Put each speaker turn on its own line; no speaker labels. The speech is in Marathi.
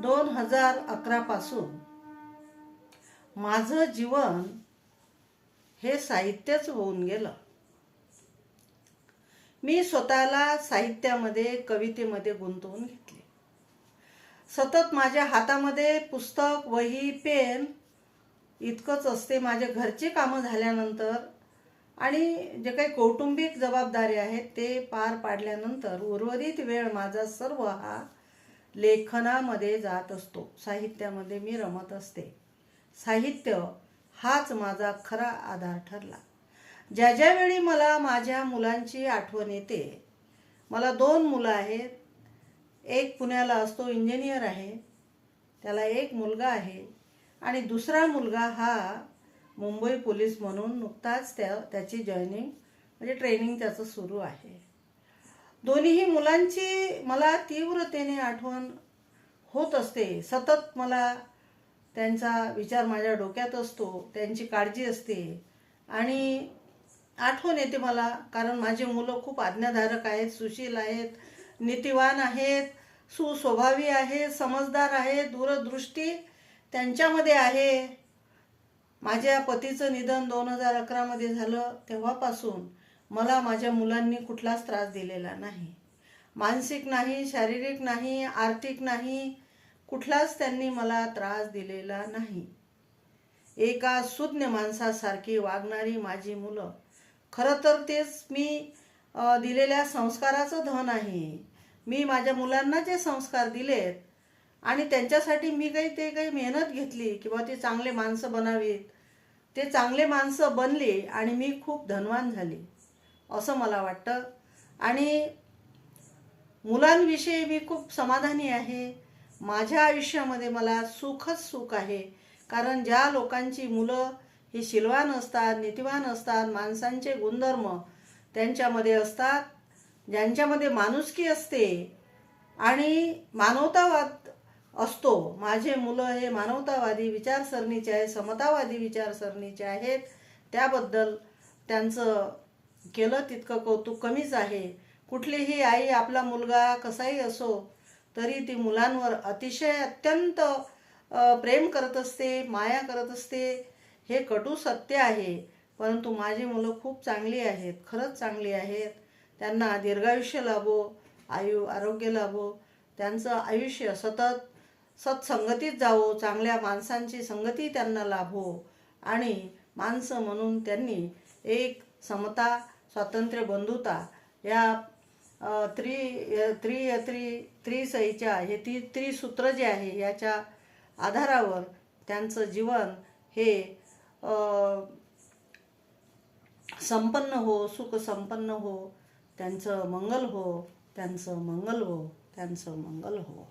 दोन हजार अकरापासून माझं जीवन हे साहित्यच होऊन गेलं. मी स्वतःला साहित्यामध्ये कवितेमध्ये गुंतवून घेतले. सतत माझ्या हातामध्ये पुस्तक वही पेन इतकंच असते. माझ्या घरचे कामं झाल्यानंतर आणि जे काही कौटुंबिक जबाबदारी आहेत ते पार पाडल्यानंतर उर्वरित वेळ माझा सर्व हा लेखनामध्ये जात असतो. साहित्यामध्ये मी रमत असते. साहित्य हाच माझा खरा आधार ठरला. ज्या ज्यावेळी मला माझ्या मुलांची आठवण येते मला दोन मुलं आहेत. एक पुण्याला असतो इंजिनियर आहे. त्याला एक मुलगा आहे. आणि दुसरा मुलगा हा मुंबई पोलीस म्हणून नुकताच त्या त्याची जॉईनिंग म्हणजे ट्रेनिंग त्याचं सुरू आहे. दोन्हीही मुलांची मला तीव्रतेने आठवण होत असते. सतत मला त्यांचा विचार माझ्या डोक्यात असतो त्यांची काळजी असते आणि आठवण येते मला कारण माझी मुलं खूप आज्ञाधारक आहेत सुशील आहेत नीतिवान आहेत सुस्वभावी आहेत समजदार आहेत दूरदृष्टी त्यांच्यामध्ये आहे. माझ्या पतीचं निधन दोन हजार अकरामध्ये झालं तेव्हापासून. मला माझ्या मुलांनी कुठलाच त्रास दिलेला नाही. मानसिक नाही शारीरिक नाही आर्थिक नाही कुठलाच त्यांनी मला त्रास दिलेला नाही. एका सुज्ञ माणसासारखी वागणारी माझी मुलं खरं तर तेच मी दिलेल्या संस्काराचं धन आहे. मी माझ्या मुलांना जे संस्कार दिलेत आणि त्यांच्यासाठी मी काही ते काही मेहनत घेतली किंवा ते चांगले माणसं बनावीत ते चांगले माणसं बनली आणि मी खूप धनवान झाली. असं मला वाटतं. आणि मुलांविषयी मी खूप समाधानी आहे. माझ्या आयुष्यामध्ये मला सुखच सुख आहे. कारण ज्या लोकांची मुलं ही शिलवान असतात नीतिवान असतात माणसांचे गुणधर्म त्यांच्यामध्ये असतात ज्यांच्यामध्ये माणुसकी असते आणि मानवतावाद असतो. माझे मुलं हे मानवतावादी विचारसरणीचे आहे समतावादी विचारसरणीचे आहेत. त्याबद्दल त्यांचं केलं तितकं कौतुक कमीच आहे. कुठलीही आई आपला मुलगा कसाही असो तरी ती मुलांवर अतिशय अत्यंत प्रेम करत असते माया करत असते हे कटू सत्य आहे. परंतु माझी मुलं खूप चांगली आहेत खरंच चांगली आहेत. त्यांना दीर्घायुष्य लाभो आयु आरोग्य लाभो त्यांचं आयुष्य सतत सत्संगतीत जावो चांगल्या माणसांची संगती त्यांना लाभो. आणि माणसं म्हणून त्यांनी एक समता स्वातंत्र्य बंधुता या त्रि त्रि त्रि त्रिसईच्या हे ती त्रिसूत्र जे आहे याच्या आधारावर त्यांचं जीवन हे संपन्न हो सुख संपन्न हो त्यांचं मंगल हो त्यांचं मंगल हो त्यांचं मंगल हो.